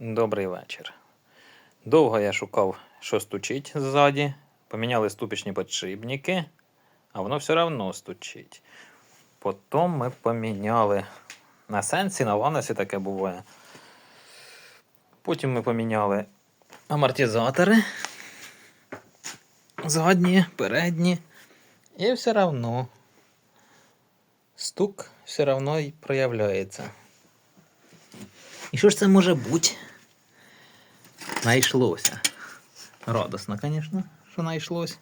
Добрий вечір. Довго я шукав, що стучить ззаді. Поміняли ступічні підшипники, а воно все одно стучить. Потім ми поміняли на сенсі, на ланосі таке буває. Потім ми поміняли амортизатори. Задні, передні. І все одно стук все одно проявляється. І що ж це може бути? Найшлося. Радосно, звісно, що знайшлось.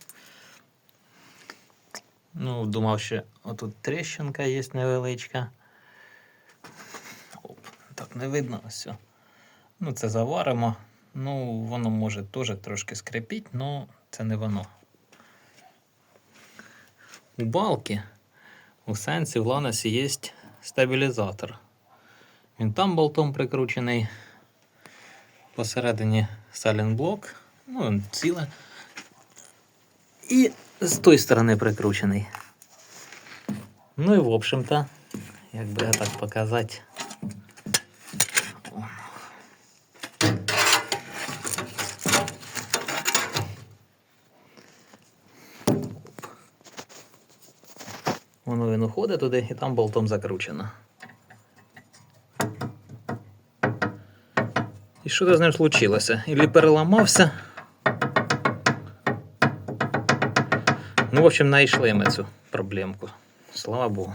Ну, думав, що отут тріщинка є невеличка. Оп, так не видно все. Ну, це заваримо. Ну, воно може теж трошки скрипіть, але це не воно. У балки у сенсі в ланосі є стабілізатор. Він там болтом прикручений. Посередині салінблок. Ну, він ціле. І з тої сторони прикручений. Ну і в общем-то, як би так показати. Воно він уходить туди і там болтом закручено. І що то з ним случилося? Ілі переламався. Ну, в общем, знайшли ми цю проблемку. Слава Богу.